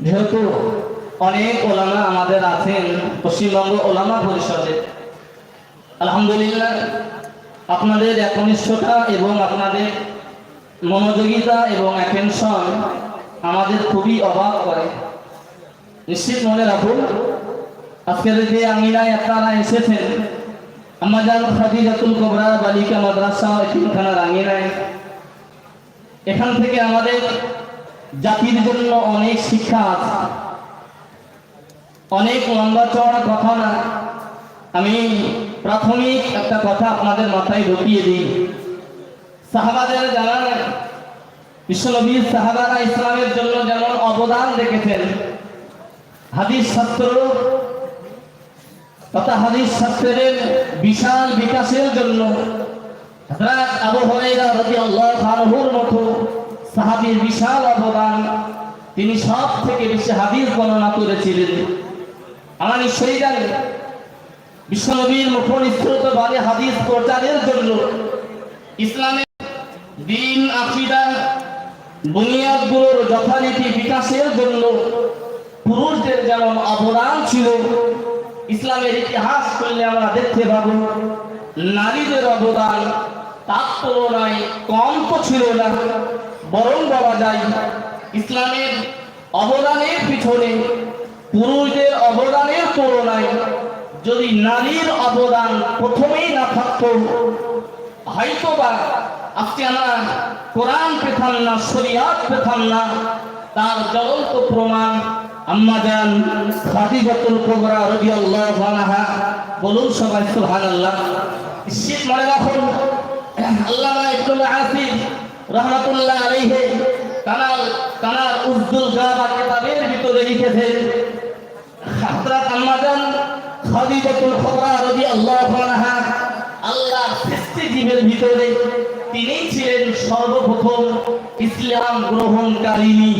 যেহেতু অনেক ওলামা আমাদের আছেন পশ্চিমবঙ্গ ওলামা পরিষদে। আলহামদুলিল্লাহ, আপনাদের একনিষ্ঠতা এবং আপনাদের মনোযোগিতা এবং অ্যাটেনশন আমাদের খুবই অবাক করে। নিশ্চিত মনে রাখুন আজকের যে আমিনায় আপনারা এসেছেন। আমাজান খাদিজাতুল কোবরা বালিকা মাদ্রাসা এখানখানার আঙিনায় এখান থেকে আমাদের জাতির জন্য অনেক শিক্ষা অনেক লম্বা চওড়া কথা না। আমি প্রাথমিক একটা কথা আপনাদের মাথায় ঢুকিয়ে দিই। সাহাবাদের জানান বিশ্বনবী সাহাবারা ইসলামের জন্য যেমন অবদান রেখেছেন, হাদিস শাস্ত্র তথা হাদিস শাস্ত্রের বিশাল বিকাশের জন্য। হযরত আবু হুরায়রা রাদিয়াল্লাহু আনহুর মতো সাহাবীর বিশাল অবদান। তিনি সব থেকে বেশি হাদিস বর্ণনা করেছিলেন। আমরা নিশ্চয়ই জানি বিশ্বনবীর মুখ নিঃসৃত বাণী হাদিস প্রচারের জন্য ইসলামের দিন, আকিদা, বুনিয়াদগুলোর যথারীতি বিকাশের জন্য পুরুষদের যেমন অবদান ছিল, ইসলামের ইতিহাস করলে আমরা দেখতে পাবো, নারীদের অবদান তার তুলনায় কম তো ছিল না। বরং বলা যায়। ইসলামের অবদানের পিছনে, পুরুষদের অবদানের তুলনায় যদি নারীর অবদান প্রথমেই না থাকতো, হয়তোবা আজকে আমরা কোরআন পেতাম না, শরিয়াত পেতাম না, তার জ্বলন্ত প্রমাণ আম্মা জান খাদিজাতুল কুবরা রাদিয়াল্লাহু আনহা বলুন সবাই, সুবহানাল্লাহ। নিশ্চিত মনে রাখুন, আল্লামা ইবনুল আসিফ রাহমাতুল্লাহ আলাইহি তানার তানার উজদুল গাবা কিতাবের ভিতরে লিখেছেন হযরত আম্মা জান খাদিজাতুল কুবরা রাদিয়াল্লাহু আনহা। আল্লাহ সৃষ্টি ভিতরে তিনি ছিলেন সর্বপ্রথম ইসলাম গ্রহণকারিণী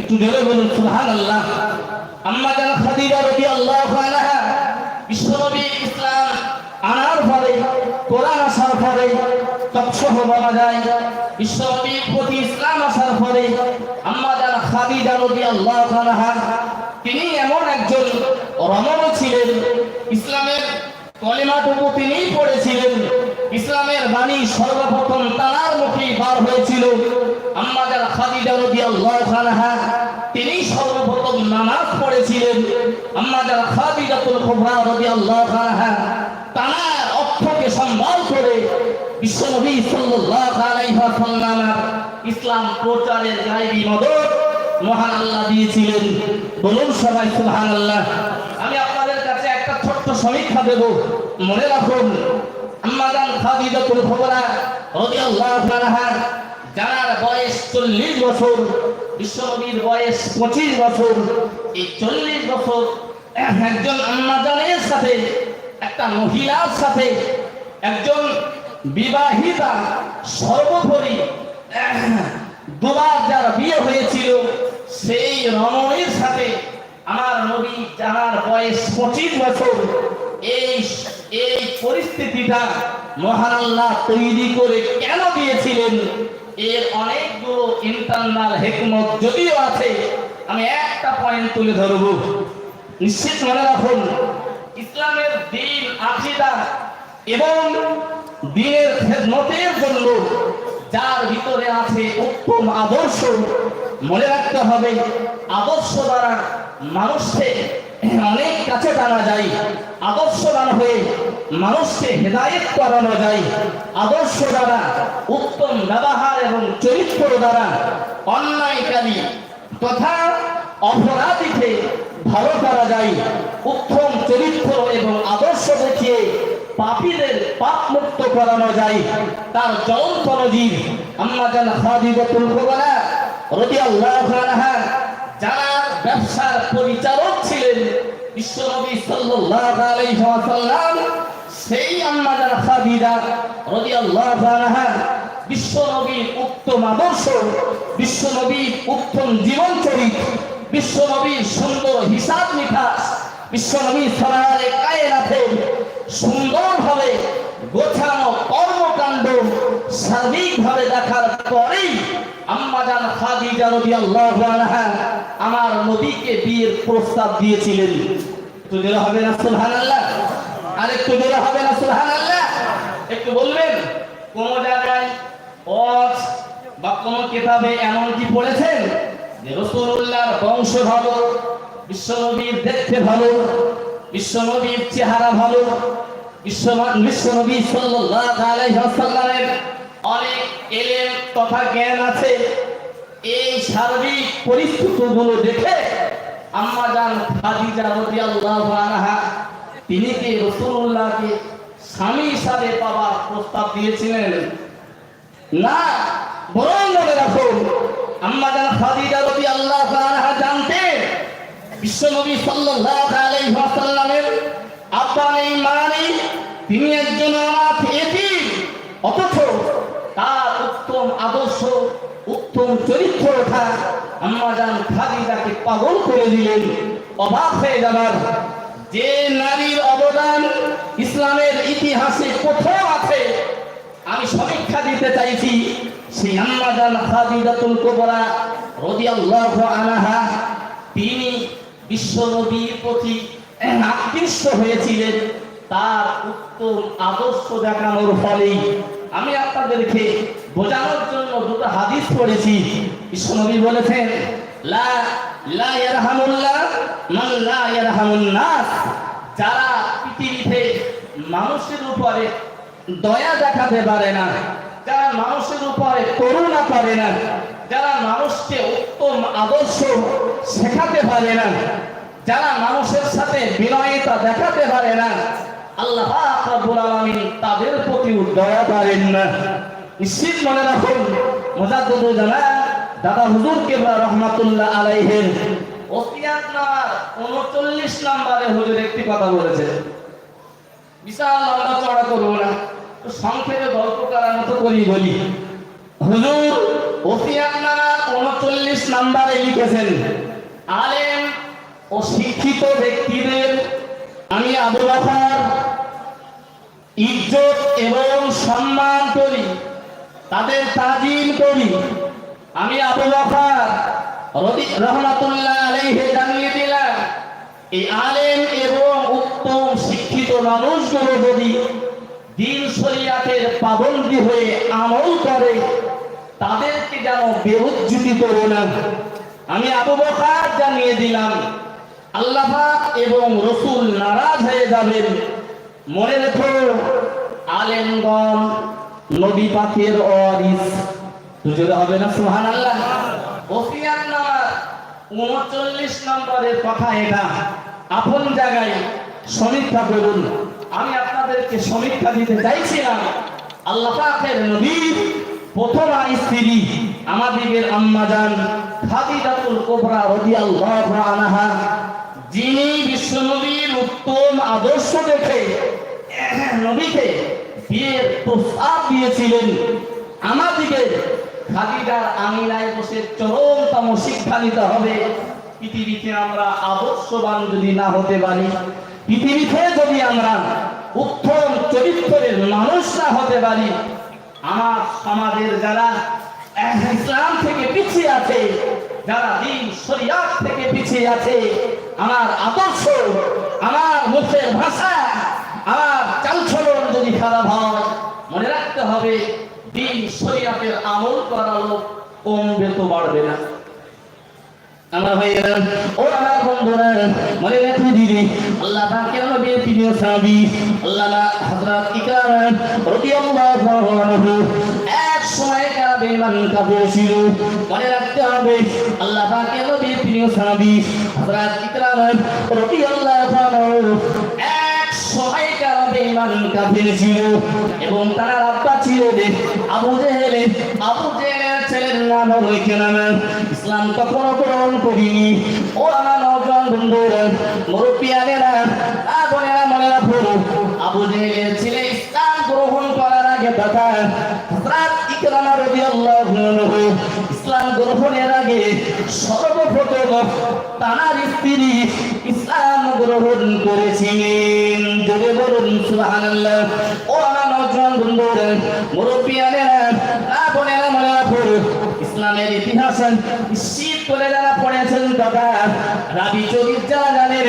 একটু জোরে বলুন সুবহান আল্লাহ আম্মা জান খাদিজা রাদিয়াল্লাহু আনহা, বিশ্বনবী ইসলাম আনার ফলে কোরআন আসার ফলে তৎসহ বলা যায় বিশ্বনবীর প্রতি ইসলাম আসার ফলে আম্মা জান খাদিজা রাদিয়াল্লাহু আনহা, তিনি এমন একজন রমণ ছিলেন, ইসলামের কলিমাটুকু তিনিই পড়েছিলেন, ইসলামের বাণী সর্বপ্রথম তার মুখেই বার হয়েছিল। আম্মাজার খাদিজা রাদিয়াল্লাহু আনহা, তিনি সর্বপ্রথম নামাজ পড়েছিলেন। আম্মাজার খাদিজাতুল কুবরা রাদিয়াল্লাহু আনহা তার বিশ্বনবী সাল্লাল্লাহু আলাইহি ওয়াসাল্লামের ইসলাম প্রচারের গায়বী মদত মহান আল্লাহ দিয়েছিলেন। বলুন সবাই সুবহানাল্লাহ। আমি আপনাদের কাছে একটা ছোট্ট সমীক্ষা দেব। মনে রাখুন, আম্মাজান খাদিজাতুল কুবরা রাদিয়াল্লাহু আনহা, যার বয়স চল্লিশ বছর, বিশ্বনবীর বয়স পঁচিশ বছর, এই চল্লিশ বছর একজন আম্মাজানের সাথে, একটা মহিলার সাথে, একজন বিবাহিতা সর্বোপরি দুবার যার বিয়ে হয়েছিল, সেই রমণীর সাথে আমার নবী যার বয়স পঁচিশ বছর, এই এই পরিস্থিতিটা মহান তৈরি করে কেন দিয়েছিলেন? এর অনেকগুলো ইন্টারনাল হেকমত যদিও আছে, আমি একটা পয়েন্ট তুলে ধরব। নিশ্চিত মনে রাখুন, ইসলামের দিন আকিদা এবং দিনের খেদমতের জন্য যার ভিতরে আছে উত্তম আদর্শ, মনে রাখতে হবে, আদর্শ দ্বারা মানুষকে অনেক কাছে টানা যায়, আদর্শবান হয়ে মানুষকে হেদায়েত করানো যায়, আদর্শ দ্বারা, উত্তম ব্যবহার এবং চরিত্র দ্বারা অন্যায়কারী তথা অপরাধীকে ভালো করা যায়, উত্তম চরিত্র এবং আদর্শ দেখিয়ে পাপীদের পাপ মুক্ত করানো যায়। তার জ্বলন্ত নজির আম্মা জান খাদিজাতুল কুবরা রাদিয়াল্লাহু আনহা, যারা ব্যবসার পরিচালক ছিলেন বিশ্বনবী সাল্লাল্লাহু আলাইহি ওয়াসাল্লাম, সেই আম্মা জান খাদিজা রাদিয়াল্লাহু আনহা বিশ্বনবীর উত্তম আদর্শ, বিশ্বনবীর উত্তম জীবন চরিত্র, বিশ্বনবীর সুন্দর হিসাব নিকাশ বিশ্বনবী সরারে কায়নাথের সুন্দরভাবে গোছানো কর্মকাণ্ড সার্বিকভাবে দেখার পরেই আম্মাজান খাদিজা রাদিয়াল্লাহু আনহা আমার নবীকে বিয়ের প্রস্তাব দিয়েছিলেন। একটু জোরে হবে না, সুবহানাল্লাহ? আর একটু জোরে হবে না, সুবহানাল্লাহ? একটু বলবেন, কোন জায়গায় ওয়াজ বা কোন কিতাবে এমন কি পড়েছেন যে রাসূলুল্লাহর বংশ ভালো বিশ্বনবীর দেখতে ভালো বিশ্বনবীর চেহারা ভালো। অনেক তথা জ্ঞান আছে। এই সার্বিক দেখে আনহা, তিনি কি? স্বামী হিসাবে পাওয়ার প্রস্তাব দিয়েছিলেন। না, বরং রাখুন, আম্মা জান খাদিজা রাদিয়াল্লাহু আনহা জানতেন বিশ্বনবী সাল্লাল্লাহু আলাইহি ওয়াসাল্লামের আব্বা নেই মা নেই তিনি একজন অনাথ এতিম। অথচ তার উত্তম আদর্শ, উত্তম চরিত্র ওঠা আম্মা জান খাদিজাকে পাগল করে দিলেন। অবাক হয়ে যাবার যে নারীর অবদান ইসলামের ইতিহাসে কোথাও আছে, আমি সমীক্ষা দিতে চাইছি, সেই আম্মা জান খাদিজাতুল কুবরা রাদিয়াল্লাহু আনহা, তিনি বিশ্বনবীর প্রতি আকৃষ্ট হয়েছিলেন। তার উত্তম আদর্শ দেখানোর ফলেই আমি আপনাদেরকে বোঝানোর জন্য দুটো হাদিস পড়েছি। বিশ্বনবী বলেছেন, লা লা ইয়ারহামুল্লাহ, মান লা ইয়ারহামুন যারা পৃথিবীতে মানুষের উপরে দয়া দেখাতে পারে না, যারা মানুষের উপরে করুণা করে না যারা মানুষকে উত্তম আদর্শ শেখাতে পারে না, যারা মানুষের সাথে বিনয়তা দেখাতে পারে না, আল্লাহ তাদের প্রতি দয়া করেন না। নিশ্চিত মনে রাখুন মুজাদ্দিদ জানা দাদা হুজুর কেবলা রহমাতুল্লাহ আলাইহির ওসিয়াত নামার 39 নম্বরে হুজুর একটি কথা বলেছে। বিশাল লম্বা চড়া করব না সংক্ষেপে গল্প করার মতো করি বলি। হুজুর নামার 39 নম্বরে লিখেছেন। আলেম ও শিক্ষিত ব্যক্তিদের আমি আবু বকর ইজ্জত এবং সম্মান করি, তাদের তাজিম করি। আমি আবু রবি রহমাতুল্লাহ আলাইহি জানিয়ে দিলাম, এই আলেম এবং উত্তম শিক্ষিত মানুষগুলো যদি দিন শরিয়াতের পাবন্দি হয়ে আমল করে তাদেরকে যেন বেউজ্জুতি করো না। আমি আবু বকর জানিয়ে দিলাম, আল্লাহ এবং রসুল নারাজ হয়ে যাবেন। মনে রেখো, আলেমগণ নবী পাকের অরিস দুজনে হবে না সুহান আল্লাহ ওসিয়ার নামার উনচল্লিশ নম্বরের কথা এটা। আপন জায়গায় সমীক্ষা করুন। আমি আপনাদেরকে সমীক্ষা দিতে চাইছিলাম, আল্লাহ পাকের নবীর প্রথম স্ত্রী আমাদের আম্মা জান খাদিজাতুল কোবরা রাদিয়াল্লাহু আনহা, যিনি বিশ্বনবীর উত্তম আদর্শ দেখে, নবীকে বিয়ের প্রস্তাব দিয়েছিলেন। আমাদিকে খাদিজার আমিনায় বসে চরমতম শিক্ষা নিতে হবে। পৃথিবীতে আমরা আদর্শবান যদি না হতে পারি, পৃথিবীতে যদি আমরা উত্তম চরিত্রের মানুষ না হতে পারি আমার সমাজের যারা ইসলাম থেকে পিছিয়ে আছে, যারা দিন শরিয়াত থেকে পিছিয়ে আছে, আমার আদর্শ, আমার মুখের ভাষা, আমার চালচলন যদি খারাপ হয়, মনে রাখতে হবে দিন শরিয়াতের আমল করা লোক কমবে তো বাড়বে না। আমার ভাইয়েরা, ও আমার বন্ধুরা, মনে রাখতে দিদি, আল্লাহ প্রিয় সাহাবী আল্লামা হযরত ইকরাম আল্লাহ পাকের নবীর প্রিয় সাহাবী হযরত এক সময় কারা বেঈমান কাফির ছিল? এবং তার আব্বা ছিল আবু জেহেল। আবু জেহেলের ছেলের নাম হলো ইকরাম। ইসলাম কখনো গ্রহণ করিনি। ও আমার নজন বন্ধুরা মুরব্বিয়ানেরা ইসলাম গ্রহণ করার আগে কথা হযরত ইকরামা রাদিয়াল্লাহু আনহু ইসলাম গ্রহণের আগে সর্বপ্রথম তার স্ত্রী ইসলাম গ্রহণ করেছিলেন। জোরে বলুন, সুবহানাল্লাহ। ও আমার নজন বন্ধুরা, মুরব্বিয়ানেরা বোনেরা মনে রাখুন ইসলামের ইতিহাস নিশ্চিত করে যারা পড়েছেন তথা রাবি চরিত যারা জানেন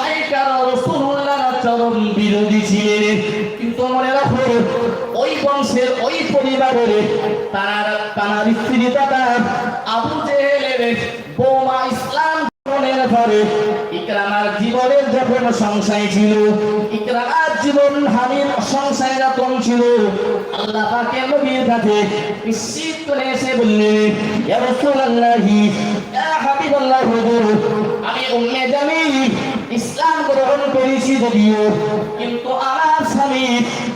মনে রাখো, ওই বংশের ওই পরিবারের তার তার স্ত্রী দাদা আবু জেহেলের বৌমা ইসলাম ইকরামার জীবনের যখন সংশয় ছিল, ইকরামার জীবন হানির সংশয় ছিল, আল্লাহ পাকের নবীর কাছে নিশ্চিত করে এসে বললেন, ইয়া রাসূলুল্লাহি, ইয়া হুজুর, আমি উম্মে জামিল ইসলাম গ্রহণ করেছি যদিও, কিন্তু আমার স্বামী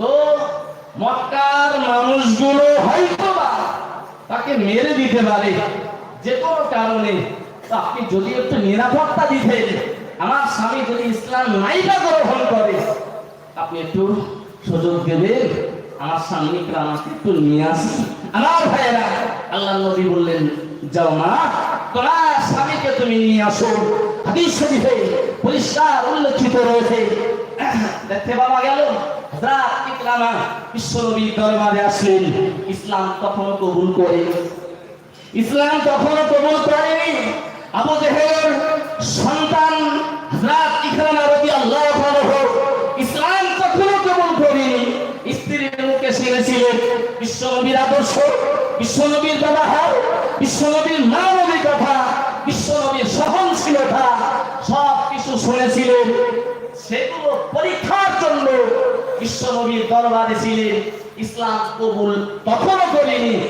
তো মক্কার মানুষগুলো হয়তো তাকে মেরে দিতে পারে, যে কোনো কারণে। আপনি যদি একটু নিরাপত্তা দিতেন, আমার স্বামী যদি ইসলাম নাইবা গ্রহণ করে, আপনি একটু সুযোগ দেবেন, আমার স্বামীকে আমাকে একটু নিয়ে আসি আমার ভাইয়েরা আল্লাহ নবী বললেন, যাও মা, তোমার স্বামীকে তুমি নিয়ে আসো। হাদিস শরীফে পরিষ্কার উল্লেখিত রয়েছে। দেখতে পাওয়া গেল হযরত ইকরামা বিশ্বনবীর দরবারে আসলেন। ইসলাম তখনও কবুল করে। ইসলাম তখনও কবুল করেনি আবু জেহেলের সন্তান হযরত ইকরামা রাদিয়াল্লাহু আনহু। ইসলাম তখনও কবুল করেনি। স্ত্রীর মুখে শুনেছিলেন, বিশ্বনবীর আদর্শ, বিশ্বনবীর ব্যবহার, বিশ্বনবীর মানবিক কথা বিশ্বনবীর সহনশীলতা সব কিছু শুনেছিলেন। সেগুলো পরীক্ষার জন্য বিশ্বনবীর দরবারে ছিলেন। ইসলাম কবুল তখনও করেনি।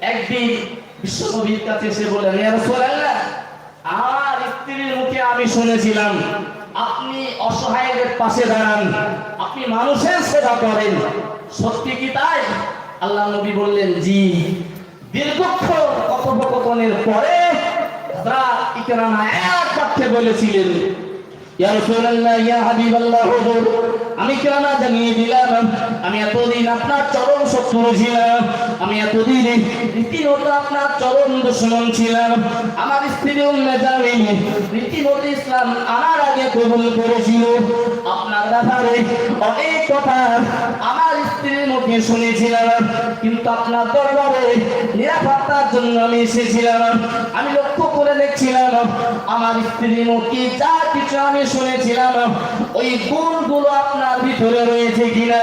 একদিন বিশ্বনবীর কাছে এসে বললেন "ইয়া রাসূলুল্লাহ, আমার স্ত্রীর মুখে আমি শুনেছিলাম, আপনি অসহায়দের পাশে দাঁড়ান, আপনি মানুষের সেবা করেন। সত্যি কি তাই? আল্লাহ নবী বললেন, জি। দীর্ঘক্ষণ কথোপকথনের পরে বলেছিলেন আমি কেরামা জানিয়ে আমি এতদিন আপনার চরম শত্রু ছিলাম। আমি এতদিন রীতিমত আপনার চরম দুশ্মন ছিলাম। আমার স্ত্রী উম্মে জামিল রীতিমত ইসলাম আগে করেছিল। আপনার অনেক কথা আমার স্ত্রীর মুখে শুনেছিলাম, কিন্তু আপনার দরবারে নিরাপত্তার জন্য আমি এসেছিলাম। আমি লক্ষ্য করে দেখছিলাম, আমার স্ত্রীর মুখে যা কিছু আমি শুনেছিলাম, ওই গুণগুলো আপনার ভিতরে রয়েছে কিনা?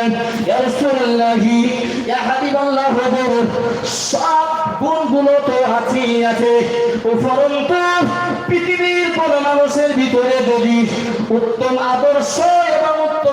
সব গুণগুলো তো আছেই, আছে। উপরন্তু, পৃথিবীর কোন মানুষের ভিতরে যদি উত্তম আদর্শ এবং উত্তম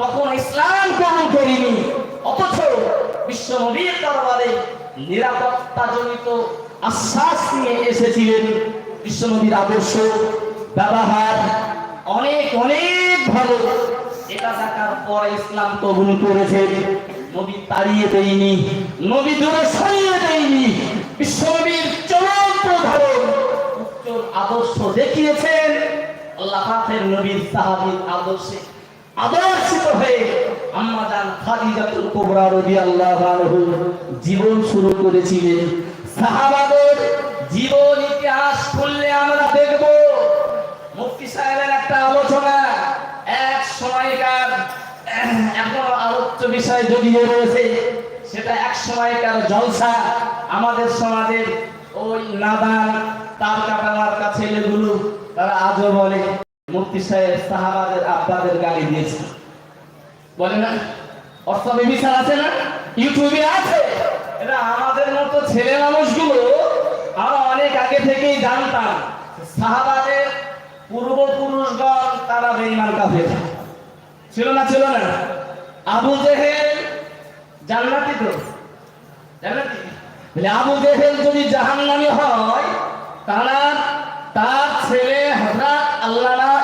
তখন ইসলাম কবুল করিনি। অথচ বিশ্ব নবীর দরবারে নিরাপত্তা জনিত আশ্বাস নিয়ে এসেছিলেন বিশ্ব নবীর আদর্শ, ব্যবহার অনেক অনেক ভালো। এটা দেখার পরে ইসলাম কবুল করেছেন নবী তাড়িয়ে দেয়নি, নবী দূরে সরিয়ে দেয়নি। বিশ্ব নবীর চূড়ান্ত ধারণ উত্তর আদর্শ দেখিয়েছেন। আল্লাহ নবীর সাহাবীর আদর্শে আদর্শিত হয়ে আম্মা জান খাদিজাতুল কুবরা রাদিয়াল্লাহু আনহু জীবন শুরু করেছিলেন। সাহাবাদের জীবন ইতিহাস খুললে আমরা দেখব, মুফতি সাহেবের একটা আলোচনা, এক সময়কার, এখন আলোচ্য বিষয় জড়িয়ে রয়েছে, সেটা এক সময়কার জলসা আমাদের সমাজের ওই নাদান তার কাটানার কাছে তারা আজও বলে। মুফতি সাহেব সাহাবাদের, আব্বাদের গালি দিয়েছে। বলে না অর্থ আছে না? ইউটিউবে আছে? এটা আমাদের মতো ছেলে মানুষগুলো আমরা অনেক আগে থেকেই জানতাম, সাহাবাদের পূর্বপুরুষগণ তারা বেঈমান কাফের। ছিল না ছিল না? আবু জেহেল জান্নাতি তো? জান্নাতি? বলে আবু জেহেল যদি জাহান্নামী হয় তার ছেলে হযরত আল্লাহ ইকরামা রাদিয়াল্লাহু আনহু সুতরাং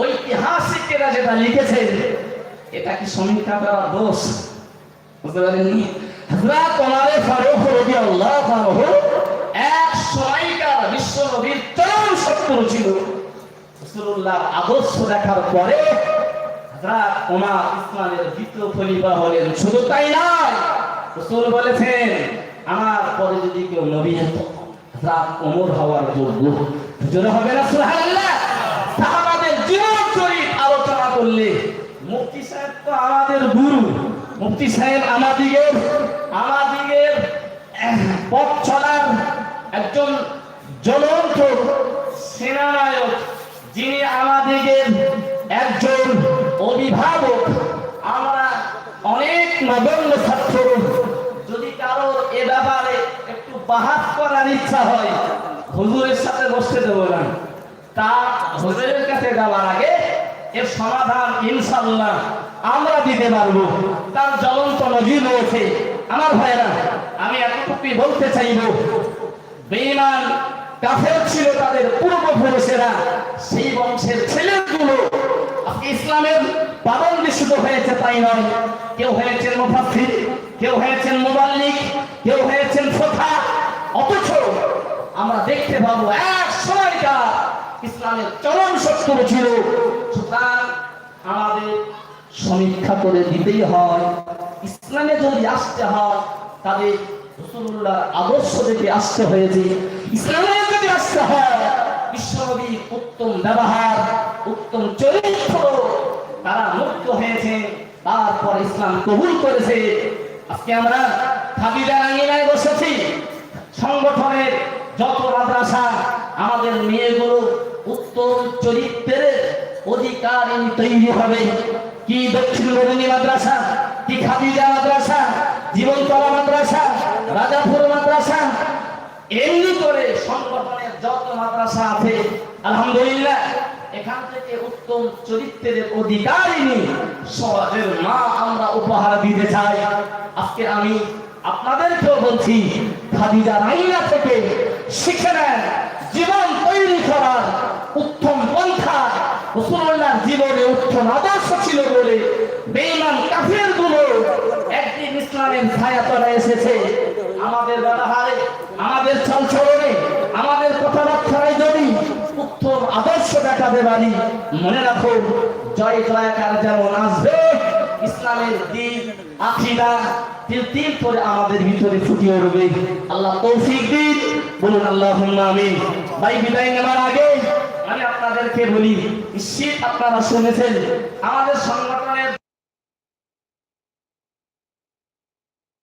ওই ইতিহাসিকেরা যেটা লিখেছে, এটা কি সমীক্ষা করার দোষ? বুঝতে পারেননি? হযরত ওমর ফারুক রাদিয়াল্লাহু আনহু এক সময়কার বিশ্ব নবীর চরম শত্রু ছিল। রাসূলুল্লাহ আদর্শ দেখার পরে হযরত ওমর ইসলামের দ্বিতীয় খলিফা হলেন। শুধু তাই নয়, রাসূল বলেছেন, আমার পরে যদি কেউ নবী হতো, হযরত ওমর হওয়ার যোগ্য জোরে হবে না, সুবহানাল্লাহ? আলোচনা করলে মুফতি সাহেব তো আমাদের গুরু। মুফতি সাহেব আমাদিগের আমাদিগের পথ চলার একজন জ্বলন্ত সেনানায়ক, যিনি আমাদিগের একজন অভিভাবক। আমরা অনেক নগণ্য ছাত্র। যদি কারোর এ ব্যাপারে একটু বাহাত করার ইচ্ছা হয়, হুজুরের সাথে বসতে দেবো না। তা হুজুরের কাছে যাওয়ার আগে এর সমাধান ইনশাল্লাহ আমরা দিতে পারব। তার জ্বলন্ত নজির রয়েছে। আমার ভাইয়েরা, আমি এতটুকুই বলতে চাইব বেঈমান কাফের ছিল তাদের পূর্বপুরুষেরা, সেই বংশের ছেলেগুলো ইসলামের পাবন্দি শুধু হয়েছে, তাই নয়। কেউ হয়েছেন মুফাসসির, কেউ হয়েছেন মোবাল্লিক, কেউ হয়েছেন ফোথা। অথচ আমরা দেখতে পাবো এক সময়কার ইসলামের চরম শত্রু ছিল, সুতরাং আমাদের সমীক্ষা করে দিতেই হয়। ইসলামে যদি আসতে হয়, তাদের রসুল্লাহ আদর্শ থেকে আসতে হয়েছে ইসলামে যদি আসতে হয়, বিশ্বনবীর উত্তম ব্যবহার, উত্তম চরিত্র তারা মুক্ত হয়েছে, তারপর ইসলাম কবুল করেছে। আজকে আমরা খাবিদার আঙিনায় বসেছি। সংগঠনের যত মাদ্রাসা, আমাদের মেয়েগুলো উত্তম চরিত্রের অধিকারিণী তৈরি হবে। কি দক্ষিণ বরুণী মাদ্রাসা? কি খাদিজা মাদ্রাসা? জীবনতলা মাদ্রাসা? রাজাপুর মাদ্রাসা? এমনি করে সংগঠনের যত মাদ্রাসা আছে, আলহামদুলিল্লাহ, এখান থেকে উত্তম চরিত্রের অধিকারিণী সমাজের মা আমরা উপহার দিতে চাই। আজকে আমি আপনাদেরকেও বলছি, খাদিজা রাইনা থেকে শিখে নেন। জীবন তৈরি করার উত্তম পন্থা রসুল্লাহর জীবনে উত্তম আদর্শ ছিল বলে বেঈমান কাফেরগুলো একদিন ইসলামের ছায়া তলা এসেছে। আমাদের ব্যবহারে, আমাদের চলচলনে আমাদের কথাবার্তায় যদি উত্তম আদর্শ দেখাতে পারি, মনে রাখো জয় জয়কার যেমন আসবে ইসলামের দিন আখিরা তিল করে আমাদের ভিতরে ফুটিয়ে উঠবে। আল্লাহ তৌফিক দিন। বলুন আল্লাহ আমিন। ভাই, বিদায় নেওয়ার আগে আমি আপনাদেরকে বলি শীত আপনারা শুনেছেন, আমাদের সঙ্গে